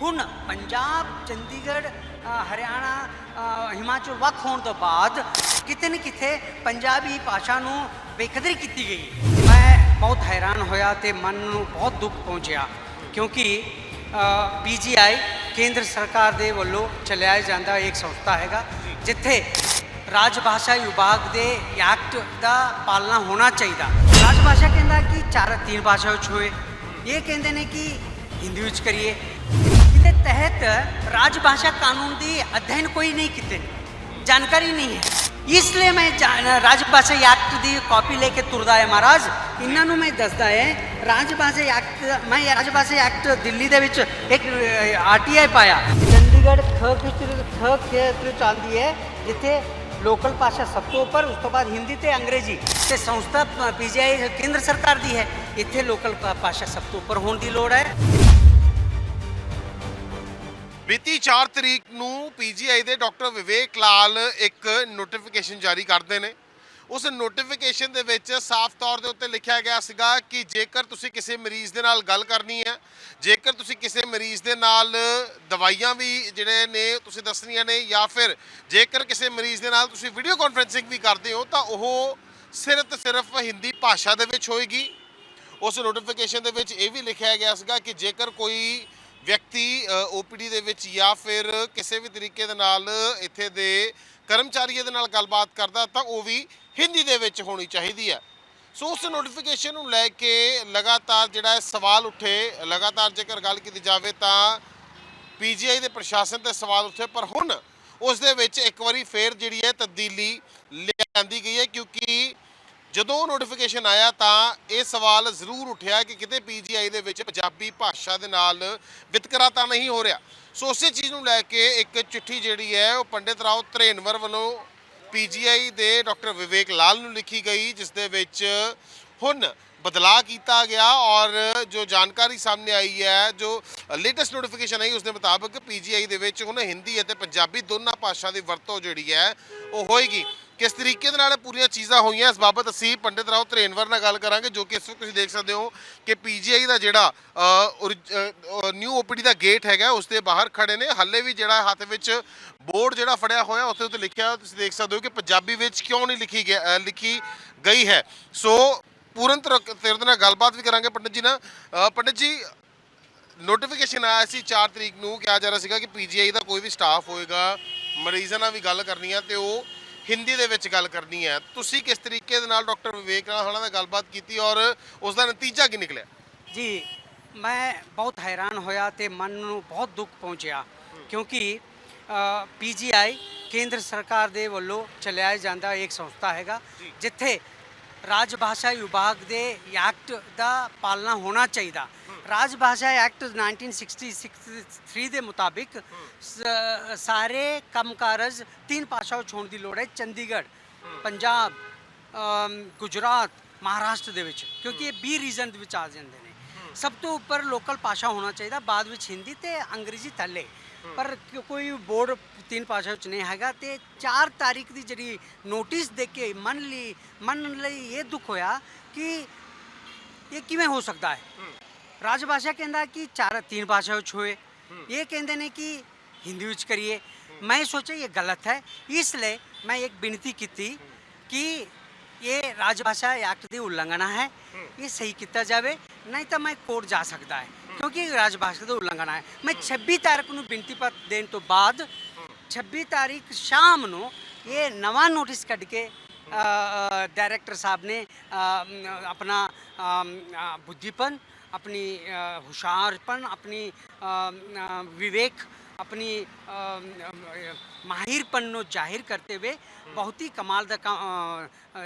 ਹੁਣ ਪੰਜਾਬ, ਚੰਡੀਗੜ੍ਹ ਹਰਿਆਣਾ ਹਿਮਾਚਲ ਵੱਖ ਹੋਣ ਤੋਂ ਬਾਅਦ ਕਿਤੇ ਨਾ ਕਿਤੇ ਪੰਜਾਬੀ ਭਾਸ਼ਾ ਨੂੰ ਬੇਕਦਰੀ ਕੀਤੀ ਗਈ ਮੈਂ ਬਹੁਤ ਹੈਰਾਨ ਹੋਇਆ ਤੇ ਮਨ ਨੂੰ ਬਹੁਤ ਦੁੱਖ ਪਹੁੰਚਿਆ ਕਿਉਂਕਿ ਪੀਜੀਆਈ ਕੇਂਦਰ ਸਰਕਾਰ ਦੇ ਵੱਲੋਂ ਚਲਾਇਆ ਜਾਂਦਾ ਇੱਕ ਸੰਸਥਾ ਹੈਗਾ ਜਿੱਥੇ ਰਾਜ ਭਾਸ਼ਾ ਵਿਭਾਗ ਦੇ ਐਕਟ ਦਾ ਪਾਲਣਾ ਹੋਣਾ ਚਾਹੀਦਾ। ਰਾਜ ਭਾਸ਼ਾ ਕਹਿੰਦਾ ਕਿ ਚਾਰ ਤਿੰਨ ਭਾਸ਼ਾ ਵਿੱਚ ਹੋਏ। ਇਹ ਕਹਿੰਦੇ ਨੇ ਕਿ ਹਿੰਦੀ ਵਿੱਚ ਕਰੀਏ ਇਹਦੇ ਤਹਿਤ ਰਾਜ ਭਾਸ਼ਾ ਕਾਨੂੰਨ ਦੀ ਅਧਿਐਨ ਕੋਈ ਨਹੀਂ ਕੀਤੇ ਨੇ। ਜਾਣਕਾਰੀ ਨਹੀਂ ਹੈ। ਇਸ ਲਈ ਮੈਂ ਰਾਜ ਭਾਸ਼ਾ ਐਕਟ ਦੀ ਕਾਪੀ ਲੈ ਕੇ ਤੁਰਦਾ ਹੈ ਮਹਾਰਾਜ। ਇਹਨਾਂ ਨੂੰ ਮੈਂ ਦੱਸਦਾ ਹੈ ਰਾਜ ਭਾਸ਼ਾ ਐਕਟ ਮੈਂ ਰਾਜ ਭਾਸ਼ਾ ਐਕਟ ਦਿੱਲੀ ਦੇ ਵਿੱਚ ਇੱਕ ਆਰਟੀਆਈ ਪਾਇਆ। ਚੰਡੀਗੜ੍ਹ ਖ ਖੇਤਰ ਖ ਖੇਤਰ ਚੱਲਦੀ ਹੈ, ਜਿੱਥੇ ਲੋਕਲ ਭਾਸ਼ਾ ਸਭ ਤੋਂ ਉੱਪਰ, ਉਸ ਤੋਂ ਬਾਅਦ ਹਿੰਦੀ ਤੇ ਅੰਗਰੇਜ਼ੀ ਤੇ ਸੰਸਥਾ ਪੀਜੀਆਈ ਕੇਂਦਰ ਸਰਕਾਰ ਦੀ ਹੈ। ਇੱਥੇ ਲੋਕਲ ਭਾਸ਼ਾ ਸਭ ਤੋਂ ਉੱਪਰ ਹੋਣ ਦੀ ਲੋੜ ਹੈ। ਬੀਤੀ 4 ਤਰੀਕ ਨੂੰ ਪੀਜੀਆਈ ਦੇ ਡਾਕਟਰ ਵਿਵੇਕ ਲਾਲ ਇੱਕ ਨੋਟੀਫਿਕੇਸ਼ਨ ਜਾਰੀ ਕਰਦੇ ਨੇ। ਉਸ ਨੋਟੀਫਿਕੇਸ਼ਨ ਦੇ ਵਿੱਚ ਸਾਫ਼ ਤੌਰ ਦੇ ਉੱਤੇ ਲਿਖਿਆ ਗਿਆ ਸੀਗਾ ਕਿ ਜੇਕਰ ਤੁਸੀਂ ਕਿਸੇ ਮਰੀਜ਼ ਦੇ ਨਾਲ ਗੱਲ ਕਰਨੀ ਹੈ, ਜੇਕਰ ਤੁਸੀਂ ਕਿਸੇ ਮਰੀਜ਼ ਦੇ ਨਾਲ ਦਵਾਈਆਂ ਵੀ ਜਿਹੜੇ ਨੇ ਤੁਸੀਂ ਦੱਸਣੀਆਂ ਨੇ ਜਾਂ ਫਿਰ ਜੇਕਰ ਕਿਸੇ ਮਰੀਜ਼ ਦੇ ਨਾਲ ਤੁਸੀਂ ਵੀਡੀਓ ਕਾਨਫਰੈਂਸਿੰਗ ਵੀ ਕਰਦੇ ਹੋ, ਤਾਂ ਉਹ ਸਿਰਫ ਤੇ ਸਿਰਫ ਹਿੰਦੀ ਭਾਸ਼ਾ ਦੇ ਵਿੱਚ ਹੋਏਗੀ। ਉਸ ਨੋਟੀਫਿਕੇਸ਼ਨ ਦੇ ਵਿੱਚ ਇਹ ਵੀ ਲਿਖਿਆ ਗਿਆ ਸੀਗਾ ਕਿ ਜੇਕਰ ਕੋਈ ਵਿਅਕਤੀ ਓਪੀਡੀ ਦੇ ਵਿੱਚ ਜਾਂ ਫਿਰ ਕਿਸੇ ਵੀ ਤਰੀਕੇ ਦੇ ਨਾਲ ਇੱਥੇ ਦੇ ਕਰਮਚਾਰੀਆਂ ਦੇ ਨਾਲ ਗੱਲਬਾਤ ਕਰਦਾ ਤਾਂ ਉਹ ਵੀ ਹਿੰਦੀ ਦੇ ਵਿੱਚ ਹੋਣੀ ਚਾਹੀਦੀ ਹੈ। ਸੋ ਉਸ ਨੋਟੀਫਿਕੇਸ਼ਨ ਨੂੰ ਲੈ ਕੇ ਲਗਾਤਾਰ ਜਿਹੜਾ ਸਵਾਲ ਉੱਠੇ, ਲਗਾਤਾਰ ਜੇਕਰ ਗੱਲ ਕੀਤੀ ਜਾਵੇ ਤਾਂ ਪੀਜੀਆਈ ਦੇ ਪ੍ਰਸ਼ਾਸਨ ਤੇ ਸਵਾਲ ਉੱਠੇ, ਪਰ ਹੁਣ ਉਸ ਦੇ ਵਿੱਚ ਇੱਕ ਵਾਰੀ ਫੇਰ ਜਿਹੜੀ ਹੈ ਤਬਦੀਲੀ ਲਿਆਂਦੀ ਗਈ ਹੈ ਕਿਉਂਕਿ ਜਦੋਂ ਨੋਟੀਫਿਕੇਸ਼ਨ ਆਇਆ ਤਾਂ ਇਹ ਸਵਾਲ ਜ਼ਰੂਰ ਉੱਠਿਆ ਕਿ ਕਿਤੇ ਪੀਜੀਆਈ ਦੇ ਵਿੱਚ ਪੰਜਾਬੀ ਭਾਸ਼ਾ ਦੇ ਨਾਲ ਵਿਤਕਰਾ ਤਾਂ ਨਹੀਂ ਹੋ ਰਿਹਾ। ਸੋ ਉਸੇ ਚੀਜ਼ ਨੂੰ ਲੈ ਕੇ ਇੱਕ ਚਿੱਠੀ ਜਿਹੜੀ ਹੈ ਉਹ ਪੰਡਿਤ ਰਾਓ ਧਰੇਨਵਰ ਵੱਲੋਂ ਪੀਜੀਆਈ ਦੇ ਡਾਕਟਰ ਵਿਵੇਕ ਲਾਲ ਨੂੰ ਲਿਖੀ ਗਈ, ਜਿਸ ਦੇ ਵਿੱਚ ਹੁਣ ਬਦਲਾਅ ਕੀਤਾ ਗਿਆ ਔਰ ਜੋ ਜਾਣਕਾਰੀ ਸਾਹਮਣੇ ਆਈ ਹੈ, ਜੋ ਲੇਟੈਸਟ ਨੋਟੀਫਿਕੇਸ਼ਨ ਆਈ, ਉਸ ਦੇ ਮੁਤਾਬਕ ਪੀਜੀਆਈ ਦੇ ਵਿੱਚ ਹੁਣ ਹਿੰਦੀ ਅਤੇ ਪੰਜਾਬੀ ਦੋਨਾਂ ਭਾਸ਼ਾ ਦੀ ਵਰਤੋਂ ਜਿਹੜੀ ਹੈ ਉਹ ਹੋਏਗੀ। ਕਿਸ ਤਰੀਕੇ ਦੇ ਨਾਲ ਇਹ ਪੂਰੀਆਂ ਚੀਜ਼ਾਂ ਹੋਈਆਂ? ਇਸ ਬਾਬਤ ਅਸੀਂ ਪੰਡਿਤ ਰਾਓ ਧਰੇਨਵਰ ਨਾਲ ਗੱਲ ਕਰਾਂਗੇ, ਜੋ ਕਿ ਇਸ ਵਕਤ ਤੁਸੀਂ ਦੇਖ ਸਕਦੇ ਹੋ ਕਿ ਪੀਜੀਆਈ ਦਾ ਜਿਹੜਾ ਨਿਊ ਓਪੀਡੀ ਦਾ ਗੇਟ ਹੈਗਾ, ਉਸ ਦੇ ਬਾਹਰ ਖੜੇ ਨੇ। ਹੱਲੇ ਵੀ ਜਿਹੜਾ ਹੱਥ ਵਿੱਚ ਬੋਰਡ ਜਿਹੜਾ ਫੜਿਆ ਹੋਇਆ ਉਸ ਦੇ ਉੱਤੇ ਲਿਖਿਆ ਹੋਇਆ ਤੁਸੀਂ ਦੇਖ ਸਕਦੇ ਹੋ ਕਿ ਪੰਜਾਬੀ ਵਿੱਚ ਕਿਉਂ ਨਹੀਂ ਲਿਖੀ ਗਿਆ ਲਿਖੀ ਗਈ ਹੈ। ਸੋ ਪੂਰਨ ਤਰ- ਤੇਰੇ ਦੇ ਨਾਲ ਗੱਲਬਾਤ ਵੀ ਕਰਾਂਗੇ ਪੰਡਿਤ ਜੀ ਨਾਲ। ਪੰਡਿਤ ਜੀ ਨੋਟੀਫਿਕੇਸ਼ਨ ਆਇਆ ਸੀ 4 ਤਰੀਕ ਨੂੰ, ਕਿਹਾ ਜਾ ਰਿਹਾ ਸੀਗਾ ਕਿ ਪੀਜੀਆਈ ਦਾ ਕੋਈ ਵੀ ਸਟਾਫ ਹੋਏਗਾ, ਮਰੀਜ਼ਾਂ ਨਾਲ ਵੀ ਗੱਲ ਕਰਨੀ ਹੈ ਤੇ ਉਹ ਹਿੰਦੀ ਦੇ ਵਿੱਚ ਗੱਲ ਕਰਨੀ ਹੈ। ਤੁਸੀਂ ਕਿਸ ਤਰੀਕੇ ਦੇ ਨਾਲ ਡਾਕਟਰ ਵਿਵੇਕ ਨਾਲ ਉਹਨਾਂ ਨਾਲ ਗੱਲਬਾਤ ਕੀਤੀ ਔਰ ਉਸ ਦਾ ਨਤੀਜਾ ਕੀ ਨਿਕਲਿਆ? ਜੀ ਮੈਂ ਬਹੁਤ ਹੈਰਾਨ ਹੋਇਆ ਤੇ ਮਨ ਨੂੰ ਬਹੁਤ ਦੁੱਖ ਪਹੁੰਚਿਆ। ਕਿਉਂਕਿ ਪੀਜੀਆਈ ਕੇਂਦਰ ਸਰਕਾਰ ਦੇ ਵੱਲੋਂ ਚਲਾਇਆ ਜਾਂਦਾ ਇੱਕ ਸੰਸਥਾ ਹੈਗਾ ਜਿੱਥੇ ਰਾਜ ਭਾਸ਼ਾ ਵਿਭਾਗ ਦੇ ਐਕਟ ਦਾ ਪਾਲਣਾ ਹੋਣਾ ਚਾਹੀਦਾ। ਰਾਜ ਭਾਸ਼ਾ ਐਕਟ 1966 ਦੇ ਮੁਤਾਬਿਕ ਸ- ਸਾਰੇ ਕੰਮਕਾਰਜ ਤਿੰਨ ਭਾਸ਼ਾਵਾਂ 'ਚ ਹੋਣ ਦੀ ਲੋੜ ਹੈ ਚੰਡੀਗੜ੍ਹ ਪੰਜਾਬ ਅਮ, ਗੁਜਰਾਤ ਮਹਾਰਾਸ਼ਟਰ ਦੇ ਵਿੱਚ ਕਿਉਂਕਿ ਇਹ 20 ਰੀਜਨ ਦੇ ਵਿੱਚ ਆ ਜਾਂਦੇ ਨੇ। ਸਭ ਤੋਂ ਉੱਪਰ ਲੋਕਲ ਭਾਸ਼ਾ ਹੋਣਾ ਚਾਹੀਦਾ ਬਾਅਦ ਵਿੱਚ ਹਿੰਦੀ ਤੇ ਅੰਗਰੇਜ਼ੀ ਥੱਲੇ। ਪਰ ਕ- ਕੋਈ ਬੋਰਡ ਤਿੰਨ ਭਾਸ਼ਾ ਵਿੱਚ ਨਹੀਂ ਹੈਗਾ ਤੇ 4 ਤਾਰੀਖ ਦੀ ਜਿਹੜੀ ਨੋਟਿਸ ਦੇ ਕੇ ਮਨ ਲਈ ਮਨ ਲਈ ਇਹ ਦੁੱਖ ਹੋਇਆ ਕਿ ਇਹ ਕਿਵੇਂ ਹੋ ਸਕਦਾ ਹੈ? ਰਾਜਭਾਸ਼ਾ ਕਹਿੰਦਾ ਕਿ ਚਾਰ ਤਿੰਨ ਭਾਸ਼ਾ ਵਿੱਚ ਹੋਏ ਇਹ ਕਹਿੰਦੇ ਨੇ ਕਿ ਹਿੰਦੀ ਵਿੱਚ ਕਰੀਏ ਮੈਂ ਸੋਚਿਆ ਇਹ ਗਲਤ ਹੈ ਇਸ ਲਈ ਮੈਂ ਇੱਕ ਬੇਨਤੀ ਕੀਤੀ ਕਿ ਇਹ ਰਾਜਭਾਸ਼ਾ ਐਕਟ ਦੀ ਉਲੰਘਣਾ ਹੈ ਇਹ ਸਹੀ ਕੀਤਾ ਜਾਵੇ ਨਹੀਂ ਤਾਂ ਮੈਂ ਕੋਰਟ ਜਾ ਸਕਦਾ ਹੈ ਕਿਉਂਕਿ ਇਹ ਰਾਜਭਾਸ਼ਾ ਦਾ ਉਲੰਘਣਾ ਹੈ ਮੈਂ 26 ਤਾਰੀਖ ਨੂੰ ਬੇਨਤੀ ਪੱਤਰ ਦੇਣ ਤੋਂ ਬਾਅਦ 26 ਤਾਰੀਖ ਸ਼ਾਮ ਨੂੰ ਇਹ ਨਵਾਂ ਨੋਟਿਸ ਕੱਢ ਕੇ ਡਾਇਰੈਕਟਰ ਸਾਹਿਬ ਨੇ ਆਪਣਾ ਬੁੱਧੀਪਨ अपनी अ, होशियारपन अपनी अम, अ, विवेक ਆਪਣੀ ਅਮ, ਅਮ, ਮਾਹਿਰਪਨ ਨੂੰ ਜ਼ਾਹਿਰ ਕਰਤੇ ਹੋਏ ਬਹੁਤ ਹੀ ਕਮਾਲ ਦਾ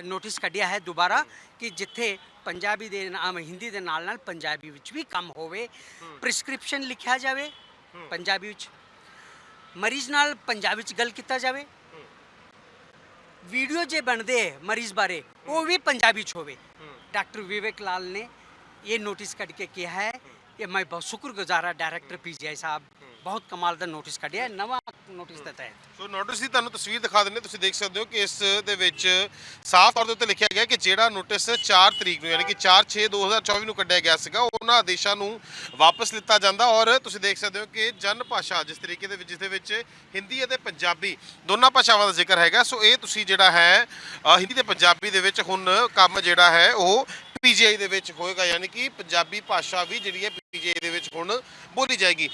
ਨੋਟਿਸ ਕੱਢਿਆ ਹੈ ਦੁਬਾਰਾ ਕਿ ਜਿੱਥੇ ਪੰਜਾਬੀ ਦੇ ਨਾਮ ਹਿੰਦੀ ਦੇ ਨਾਲ ਨਾਲ ਪੰਜਾਬੀ ਵਿੱਚ ਵੀ ਕੰਮ ਹੋਵੇ ਪ੍ਰਿਸਕ੍ਰਿਪਸ਼ਨ ਲਿਖਿਆ ਜਾਵੇ ਪੰਜਾਬੀ ਵਿੱਚ ਮਰੀਜ਼ ਨਾਲ ਪੰਜਾਬੀ ਵਿੱਚ ਗੱਲ ਕੀਤਾ ਜਾਵੇ ਵੀਡੀਓ ਜੇ ਬਣਦੇ ਹੈ ਮਰੀਜ਼ ਬਾਰੇ ਉਹ ਵੀ ਪੰਜਾਬੀ ਚ ਹੋਵੇ ਡਾਕਟਰ ਵਿਵੇਕ ਲਾਲ ਨੇ ਇਹ ਨੋਟਿਸ ਕੱਢ ਕੇ ਕਿਹਾ ਹੈ ਇਹ ਮੈਂ ਬਹੁਤ ਸ਼ੁਕਰਗੁਜ਼ਾਰ ਹਾਂ ਡਾਇਰੈਕਟਰ ਸਾਹਿਬ ਬਹੁਤ ਕਮਾਲ ਦਾ ਨੋਟਿਸ ਕੱਢਿਆ ਨਵਾਂ ਨੋਟਿਸ ਦਿੱਤਾ ਹੈ ਸੋ ਨੋਟਿਸ ਦੀ ਤੁਹਾਨੂੰ ਤਸਵੀਰ ਦਿਖਾ ਦਿੰਦੇ ਤੁਸੀਂ ਦੇਖ ਸਕਦੇ ਹੋ ਕਿ ਇਸ ਦੇ ਵਿੱਚ ਸਾਫ਼ ਤੌਰ ਦੇ ਉੱਤੇ ਲਿਖਿਆ ਗਿਆ ਕਿ ਜਿਹੜਾ ਨੋਟਿਸ 4 ਤਰੀਕ ਨੂੰ, ਯਾਨੀ ਕਿ 4/6/2024 ਨੂੰ ਕੱਢਿਆ ਗਿਆ ਸੀਗਾ, ਉਹਨਾਂ ਆਦੇਸ਼ਾਂ ਨੂੰ ਵਾਪਸ ਲਿੱਤਾ ਜਾਂਦਾ ਔਰ ਤੁਸੀਂ ਦੇਖ ਸਕਦੇ ਹੋ ਕਿ ਜਨ ਭਾਸ਼ਾ ਜਿਸ ਤਰੀਕੇ ਦੇ ਵਿੱਚ, ਜਿਸ ਦੇ ਵਿੱਚ ਹਿੰਦੀ ਅਤੇ ਪੰਜਾਬੀ ਦੋਨਾਂ ਭਾਸ਼ਾਵਾਂ ਦਾ ਜ਼ਿਕਰ ਹੈਗਾ। ਸੋ ਇਹ ਤੁਸੀਂ ਜਿਹੜਾ ਹੈ ਹਿੰਦੀ ਤੇ ਪੰਜਾਬੀ ਦੇ ਵਿੱਚ ਹੁਣ ਕੰਮ ਜਿਹੜਾ ਹੈ, ਉਹ ਪੀਜੀਆਈ ਦੇ ਵਿੱਚ ਹੋਏਗਾ, ਯਾਨੀ ਕਿ ਪੰਜਾਬੀ ਭਾਸ਼ਾ ਵੀ ਜਿਹੜੀ ਹੈ ਪੀਜੀਆਈ ਦੇ ਵਿੱਚ ਹੁਣ ਬੋਲੀ ਜਾਏਗੀ।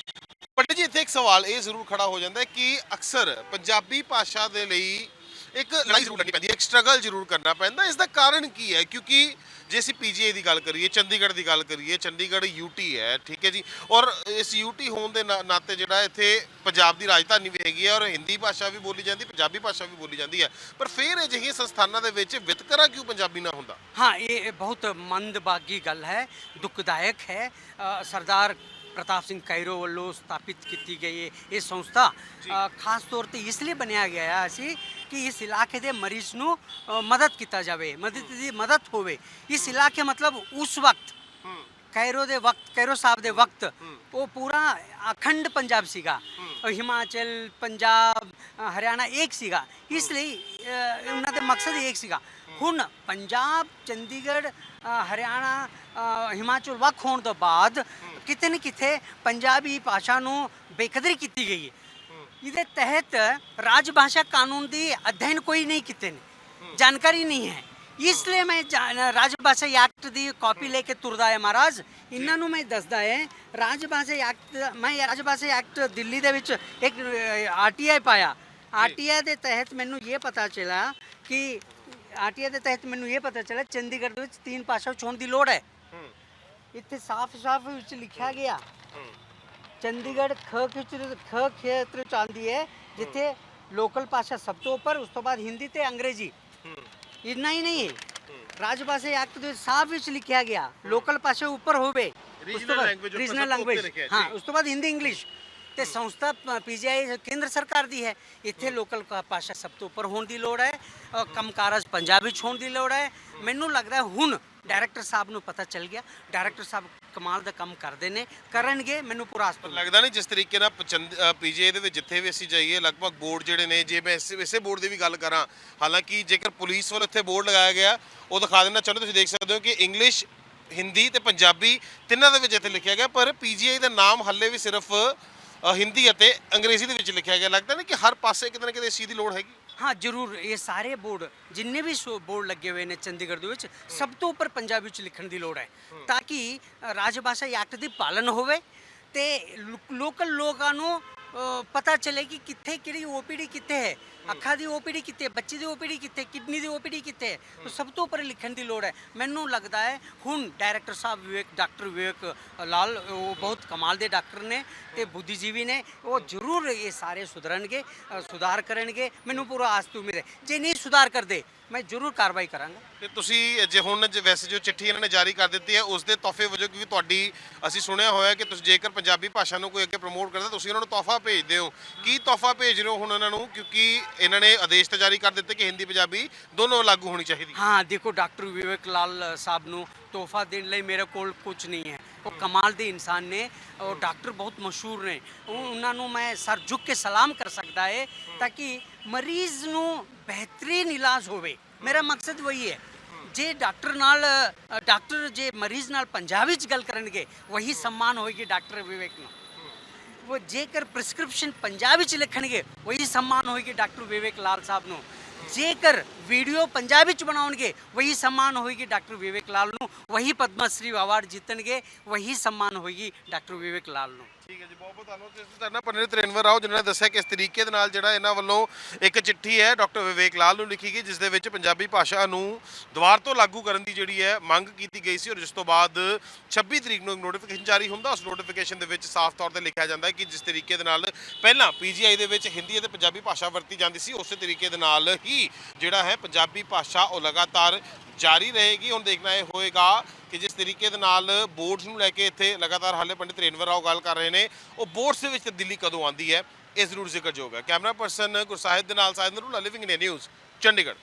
ਪੰਡਿਤ ਜੀ, ਇੱਥੇ ਇੱਕ ਸਵਾਲ ਇਹ ਜ਼ਰੂਰ ਖੜਾ ਹੋ ਜਾਂਦਾ ਹੈ ਕਿ ਅਕਸਰ ਪੰਜਾਬੀ ਭਾਸ਼ਾ ਦੇ ਲਈ ਇੱਕ ਲੜਾਈ ਜ਼ਰੂਰ ਲੜਨੀ ਪੈਂਦੀ ਹੈ, ਇੱਕ ਸਟਰਗਲ ਜ਼ਰੂਰ ਕਰਨਾ ਪੈਂਦਾ ਇਸ ਦਾ ਕਾਰਨ ਕੀ ਹੈ? ਕਿਉਂਕਿ ਜੇ ਅਸੀਂ ਪੀਜੀਆਈ ਦੀ ਗੱਲ ਕਰੀਏ ਚੰਡੀਗੜ੍ਹ ਦੀ ਗੱਲ ਕਰੀਏ ਚੰਡੀਗੜ੍ਹ ਯੂਟੀ ਹੈ ਠੀਕ ਹੈ ਜੀ ਔਰ ਇਸ ਯੂਟੀ ਹੋਣ ਦੇ ਨਾ- ਨਾਤੇ ਜਿਹੜਾ ਇੱਥੇ ਪੰਜਾਬ ਦੀ ਰਾਜਧਾਨੀ ਵੀ ਹੈਗੀ ਹੈ ਔਰ ਹਿੰਦੀ ਭਾਸ਼ਾ ਵੀ ਬੋਲੀ ਜਾਂਦੀ ਪੰਜਾਬੀ ਭਾਸ਼ਾ ਵੀ ਬੋਲੀ ਜਾਂਦੀ ਹੈ ਪਰ ਫਿਰ ਅਜਿਹੀਆਂ ਸੰਸਥਾਨਾਂ ਦੇ ਵਿੱਚ ਵਿਤਕਰਾ ਕਿਉਂ ਪੰਜਾਬੀ ਨਾ ਹੁੰਦਾ हाँ ये बहुत मंदभागी गल है दुखदायक है अ, सरदार ਪ੍ਰਤਾਪ ਸਿੰਘ ਕੈਰੋ ਵੱਲੋਂ ਸਥਾਪਿਤ ਕੀਤੀ ਗਈ ਇਹ- ਇਹ ਸੰਸਥਾ ਖਾਸ ਤੌਰ ਤੇ ਇਸ ਲਈ ਬਣਾਇਆ ਗਿਆ ਸੀ ਕਿ ਇਸ ਇਲਾਕੇ ਦੇ ਮਰੀਜ਼ ਨੂੰ ਮਦਦ ਕੀਤਾ ਜਾਵੇ ਮਦਦ ਦੀ ਮਦਦ ਹੋਵੇ ਇਸ ਇਲਾਕੇ ਮਤਲਬ ਉਸ ਵਕਤ ਕੈਰੋ ਦੇ ਵਕਤ ਕੈਰੋ ਸਾਹਿਬ ਦੇ ਵਕਤ ਉਹ ਪੂਰਾ ਅਖੰਡ ਪੰਜਾਬ ਸੀਗਾ ਹਿਮਾਚਲ ਪੰਜਾਬ ਹਰਿਆਣਾ ਇੱਕ ਸੀਗਾ ਇਸ ਲਈ ਉਹਨਾਂ ਦੇ ਮਕਸਦ ਇੱਕ ਸੀਗਾ ਹੁਣ ਪੰਜਾਬ ਚੰਡੀਗੜ੍ਹ ਹਰਿਆਣਾ ਹਿਮਾਚਲ ਵੱਖ ਹੋਣ ਤੋਂ ਬਾਅਦ ਕਿਤੇ ਨਾ ਕਿਤੇ ਪੰਜਾਬੀ ਭਾਸ਼ਾ ਨੂੰ ਬੇਕਦਰੀ ਕੀਤੀ ਗਈ ਹੈ। ਇਹਦੇ ਤਹਿਤ ਰਾਜ ਭਾਸ਼ਾ ਕਾਨੂੰਨ ਦੀ ਅਧਿਐਨ ਕੋਈ ਨਹੀਂ ਕੀਤੇ ਨੇ। ਜਾਣਕਾਰੀ ਨਹੀਂ ਹੈ। ਇਸ ਲਈ ਮੈਂ ਜਾਣ- ਰਾਜ ਭਾਸ਼ਾ ਐਕਟ ਦੀ ਕਾਪੀ ਲੈ ਕੇ ਤੁਰਦਾ ਹੈ ਮਹਾਰਾਜ। ਇਹਨਾਂ ਨੂੰ ਮੈਂ ਦੱਸਦਾ ਹੈ, ਰਾਜ ਭਾਸ਼ਾ ਐਕਟ ਮੈਂ ਰਾਜ ਭਾਸ਼ਾ ਐਕਟ ਦਿੱਲੀ ਦੇ ਵਿੱਚ ਇੱਕ ਆਰਟੀਆਈ ਪਾਇਆ। ਆਰਟੀਆਈ ਦੇ ਤਹਿਤ ਮੈਨੂੰ ਇਹ ਪਤਾ ਚੱਲਾ ਕਿ ਆਰਟੀਆਈ ਦੇ ਤਹਿਤ ਮੈਨੂੰ ਇਹ ਪਤਾ ਚੱਲਾ, ਚੰਡੀਗੜ੍ਹ ਦੇ ਵਿੱਚ ਤਿੰਨ ਭਾਸ਼ਾ ਚੋਣ ਦੀ ਲੋੜ ਹੈ। ਇੱਥੇ ਸਾਫ਼-ਸਾਫ਼ ਵਿੱਚ ਲਿਖਿਆ ਗਿਆ। ਚੰਡੀਗੜ੍ਹ ਖ ਖੇਤਰ ਖ ਖੇਤਰ ਚ ਆਉਂਦੀ ਹੈ ਜਿੱਥੇ ਲੋਕਲ ਭਾਸ਼ਾ ਸਭ ਤੋਂ ਉੱਪਰ ਉਸ ਤੋਂ ਬਾਅਦ ਹਿੰਦੀ ਤੇ ਅੰਗਰੇਜ਼ੀ। ਇੰਨਾ ਹੀ ਨਹੀਂ ਹੈ। ਰਾਜ ਭਾਸ਼ਾ ਐਕਟ ਦੇ ਸਾਫ਼ ਵਿੱਚ ਲਿਖਿਆ ਗਿਆ। ਲੋਕਲ ਭਾਸ਼ਾ ਉੱਪਰ ਹੋਵੇ। ਰੀਜਨਲ ਲੈਂਗੁਏਜ ਹੈ। ਉਸ ਤੋਂ ਬਾਅਦ ਹਿੰਦੀ ਇੰਗਲਿਸ਼। ਤੇ ਸੰਸਥਾ ਪੀਜੀਆਈ ਕੇਂਦਰ ਸਰਕਾਰ ਦੀ ਹੈ। ਇੱਥੇ ਲੋਕਲ ਭਾਸ਼ਾ ਸਭ ਤੋਂ ਉੱਪਰ ਹੋਣ ਦੀ ਲੋੜ ਹੈ। ਕੰਮਕਾਰਜ ਪੰਜਾਬੀ 'ਚ ਹੋਣ ਦੀ ਲੋੜ ਹੈ। ਮੈਨੂੰ ਲੱਗਦਾ ਹੁਣ ਡਾਇਰੈਕਟਰ ਸਾਹਿਬ ਨੂੰ ਪਤਾ ਚੱਲ ਗਿਆ। ਡਾਇਰੈਕਟਰ ਸਾਹਿਬ ਕਮਾਲ ਦਾ ਕੰਮ ਕਰਦੇ ਨੇ। ਕਰਨਗੇ ਮੈਨੂੰ ਪੂਰਾ ਆਸ ਪਰ ਲੱਗਦਾ ਨਹੀਂ ਜਿਸ ਤਰੀਕੇ ਨਾਲ ਪੀਜੀਆਈ ਦੇ ਵਿੱਚ ਜਿੱਥੇ ਵੀ ਅਸੀਂ ਜਾਈਏ ਲਗਭਗ ਬੋਰਡ ਜਿਹੜੇ ਨੇ ਜੇ ਮੈਂ ਇਸੇ ਬੋਰਡ ਦੀ ਵੀ ਗੱਲ ਕਰਾਂ ਹਾਲਾਂਕਿ ਜੇਕਰ ਪੁਲਿਸ ਵੱਲੋਂ ਇੱਥੇ ਬੋਰਡ ਲਗਾਇਆ ਗਿਆ ਉਹ ਦਿਖਾ ਦੇਣਾ ਚਾਹੁੰਦੇ ਤੁਸੀਂ ਦੇਖ ਸਕਦੇ ਹੋ ਕਿ ਇੰਗਲਿਸ਼ ਹਿੰਦੀ ਤੇ ਪੰਜਾਬੀ ਤਿੰਨਾਂ ਦੇ ਵਿੱਚ ਇੱਥੇ ਲਿਖਿਆ ਗਿਆ ਪਰ ਪੀਜੀਆਈ ਦਾ ਨਾਮ ਹੱਲੇ ਵੀ ਸਿਰਫ ਹਿੰਦੀ ਅਤੇ ਅੰਗਰੇਜ਼ੀ ਦੇ ਵਿੱਚ ਲਿਖਿਆ ਗਿਆ। ਲੱਗਦਾ ਨਹੀਂ ਕਿ ਹਰ ਪਾਸੇ ਕਿਤੇ ਨਾ ਕਿਤੇ ਇਸ ਚੀਜ਼ ਦੀ ਲੋੜ ਹੈਗੀ। ਹਾਂ ਜ਼ਰੂਰ ਇਹ ਸਾਰੇ ਬੋਰਡ ਜਿੰਨੇ ਵੀ ਬੋਰਡ ਲੱਗੇ ਹੋਏ ਨੇ ਚੰਡੀਗੜ੍ਹ ਦੇ ਵਿੱਚ ਸਭ ਤੋਂ ਉੱਪਰ ਪੰਜਾਬੀ ਚ ਲਿਖਣ ਦੀ ਲੋੜ ਹੈ। ਤਾਂ ਕਿ ਰਾਜ ਭਾਸ਼ਾ ਐਕਟ ਦੀ ਪਾਲਣ ਹੋਵੇ ਤੇ ਲੋਕਲ ਲੋਕਾਂ ਨੂੰ ਅ, ਪਤਾ ਚੱਲੇ ਕਿ ਕਿੱਥੇ ਕਿਹੜੀ ਓਪੀਡੀ ਕਿੱਥੇ ਹੈ? ਅੱਖਾਂ ਦੀ ਓਪੀਡੀ ਕਿੱਥੇ ਹੈ? ਬੱਚੇ ਦੀ ਓਪੀਡੀ ਕਿੱਥੇ ਕਿਡਨੀ ਦੀ ਓਪੀਡੀ ਕਿੱਥੇ ਹੈ? ਤਾਂ ਸਭ ਤੋਂ ਉੱਪਰ ਲਿਖਣ ਦੀ ਲੋੜ ਹੈ। ਮੈਨੂੰ ਲੱਗਦਾ ਹੈ ਹੁਣ ਡਾਇਰੈਕਟਰ ਸਾਹਿਬ ਵਿਵੇਕ ਡਾਕਟਰ ਵਿਵੇਕ ਲਾਲ ਉਹ ਬਹੁਤ ਕਮਾਲ ਦੇ ਡਾਕਟਰ ਨੇ ਤੇ ਬੁੱਧੀਜੀਵੀ ਨੇ। ਉਹ ਜ਼ਰੂਰ ਇਹ ਸਾਰੇ ਸੁਧਰਨਗੇ ਅ, ਸੁਧਾਰ ਕਰਨਗੇ। ਮੈਨੂੰ ਪੂਰਾ ਆਸ ਤੇ ਉਮੀਦ ਹੈ। ਜੇ ਨਹੀਂ ਸੁਧਾਰ ਕਰਦੇ ਮੈਂ ਜ਼ਰੂਰ ਕਾਰਵਾਈ ਕਰਾਂਗਾ। ਤੇ ਤੁਸੀਂ ਜੇ ਹੁਣ ਜੇ ਵੈਸੇ ਜੋ ਚਿੱਠੀ ਇਹਨਾਂ ਨੇ ਜਾਰੀ ਕਰ ਦਿੱਤੀ ਹੈ ਉਸ ਦੇ ਤੋਹਫੇ ਵਜੋਂ ਕਿਉਂਕਿ ਤੁਹਾਡੀ ਅਸੀਂ ਸੁਣਿਆ ਹੋਇਆ ਕਿ ਤੁਸੀਂ ਜੇਕਰ ਪੰਜਾਬੀ ਭਾਸ਼ਾ ਨੂੰ ਕੋਈ ਅੱਗੇ ਪ੍ਰਮੋਟ ਕਰਦਾ ਤੁਸੀਂ ਉਹਨਾਂ ਨੂੰ ਤੋਹਫਾ ਭੇਜਦੇ ਹੋ। ਕੀ ਤੋਹਫਾ ਭੇਜ ਰਹੇ ਹੋ ਹੁਣ ਉਹਨਾਂ ਨੂੰ? ਕਿਉਂਕਿ ਇਹਨਾਂ ਨੇ ਆਦੇਸ਼ ਤਾਂ ਜਾਰੀ ਕਰ ਦਿੱਤੇ ਕਿ ਹਿੰਦੀ ਪੰਜਾਬੀ ਦੋਨੋਂ ਲਾਗੂ ਹੋਣੀ ਚਾਹੀਦੀ। ਹਾਂ ਦੇਖੋ ਡਾਕਟਰ ਵਿਵੇਕ ਲਾਲ ਸਾਹਿਬ ਨੂੰ ਤੋਹਫਾ ਦੇਣ ਲਈ ਮੇਰੇ ਕੋਲ ਕੁਝ ਨਹੀਂ ਹੈ। ਉਹ ਕਮਾਲ ਦੇ ਇਨਸਾਨ ਨੇ ਉਹ ਡਾਕਟਰ ਬਹੁਤ ਮਸ਼ਹੂਰ ਨੇ। ਉਹ ਉਹਨਾਂ ਨੂੰ ਮੈਂ ਸਰ ਝੁੱਕ ਕੇ ਸਲਾਮ ਕਰ ਸਕਦਾ ਹੈ ਤਾਂ ਕਿ ਮਰੀਜ਼ ਨੂੰ ਬਿਹਤਰੀਨ ਇਲਾਜ ਹੋਵੇ। ਮੇਰਾ ਮਕਸਦ ਵਹੀ ਹੈ। ਜੇ ਡਾਕਟਰ ਨਾਲ ਡਾਕਟਰ ਜੇ ਮਰੀਜ਼ ਨਾਲ ਪੰਜਾਬੀ ਚ ਗੱਲ ਕਰਨਗੇ, ਵਹੀ ਸਨਮਾਨ ਹੋਏਗੀ ਡਾਕਟਰ ਵਿਵੇਕ ਨੂੰ। ਉਹ ਜੇਕਰ ਪ੍ਰਿਸਕ੍ਰਿਪਸ਼ਨ ਪੰਜਾਬੀ ਚ ਲਿਖਣਗੇ, ਵਹੀ ਸਨਮਾਨ ਹੋਏਗੀ ਡਾਕਟਰ ਵਿਵੇਕ ਲਾਲ ਸਾਹਿਬ ਨੂੰ। ਜੇਕਰ ਵੀਡੀਓ ਪੰਜਾਬੀ ਚ ਬਣਾਉਣਗੇ, ਵਹੀ ਸਨਮਾਨ ਹੋਏਗੀ ਡਾਕਟਰ ਵਿਵੇਕ ਲਾਲ ਨੂੰ। ਵਹੀ ਪਦਮ ਸ਼੍ਰੀ ਅਵਾਰਡ ਜਿੱਤਣਗੇ, ਵਹੀ ਸਨਮਾਨ ਹੋਏਗੀ ਡਾਕਟਰ ਵਿਵੇਕ ਲਾਲ ਨੂੰ। ਠੀਕ ਹੈ ਜੀ ਬਹੁਤ ਬਹੁਤ ਧੰਨਵਾਦ। ਤੁਸੀਂ ਤੁਹਾਡਾ ਪੰਡਿਤ ਰੇਨਵਰ ਰਾਓ ਜਿਨ੍ਹਾਂ ਨੇ ਦੱਸਿਆ ਕਿਸ ਤਰੀਕੇ ਦੇ ਨਾਲ ਜਿਹੜਾ ਇਹਨਾਂ ਵੱਲੋਂ ਇੱਕ ਚਿੱਠੀ ਹੈ ਡਾਕਟਰ ਵਿਵੇਕ ਲਾਲ ਨੂੰ ਲਿਖੀ ਗਈ ਜਿਸ ਦੇ ਵਿੱਚ ਪੰਜਾਬੀ ਭਾਸ਼ਾ ਨੂੰ ਦੁਬਾਰ ਤੋਂ ਲਾਗੂ ਕਰਨ ਦੀ ਜਿਹੜੀ ਹੈ ਮੰਗ ਕੀਤੀ ਗਈ ਸੀ ਔਰ ਜਿਸ ਤੋਂ ਬਾਅਦ 26 ਤਰੀਕ ਨੂੰ ਇੱਕ ਨੋਟੀਫਿਕੇਸ਼ਨ ਜਾਰੀ ਹੁੰਦਾ, ਉਸ ਨੋਟੀਫਿਕੇਸ਼ਨ ਦੇ ਵਿੱਚ ਸਾਫ਼ ਤੌਰ ਤੇ ਲਿਖਿਆ ਜਾਂਦਾ ਹੈ ਕਿ ਜਿਸ ਤਰੀਕੇ ਦੇ ਨਾਲ ਪਹਿਲਾਂ ਪੀਜੀਆਈ ਦੇ ਵਿੱਚ ਹਿੰਦੀ ਅਤੇ ਪੰਜਾਬੀ ਭਾਸ਼ਾ ਵਰਤੀ ਜਾਂਦੀ ਸੀ, ਉਸੇ ਤਰੀਕੇ ਦੇ ਨਾਲ ਹੀ ਜਿਹੜਾ ਹੈ ਪੰਜਾਬੀ ਭਾਸ਼ਾ ਉਹ ਲਗਾਤਾਰ ਜਾਰੀ ਰਹੇਗੀ। ਹੁਣ ਦੇਖਣਾ ਇਹ ਹੋਏਗਾ ਕਿ ਜਿਸ ਤਰੀਕੇ ਦੇ ਨਾਲ ਬੋਰਡਸ ਨੂੰ ਲੈ ਕੇ ਇੱਥੇ ਲਗਾਤਾਰ ਹਾਲੇ ਪੰਡਿਤ ਰੇਨਵਰ ਰਾਓ ਗੱਲ ਕਰ ਰਹੇ ਨੇ, ਉਹ ਬੋਰਡਸ ਦੇ ਵਿੱਚ ਤਬਦੀਲੀ ਕਦੋਂ ਆਉਂਦੀ ਹੈ, ਇਹ ਜ਼ਰੂਰ ਜ਼ਿਕਰਯੋਗ ਹੈ। ਕੈਮਰਾ ਪਰਸਨ ਗੁਰਸਾਹਿਬ ਦੇ ਨਾਲ Sahib Narula living India news Chandigarh.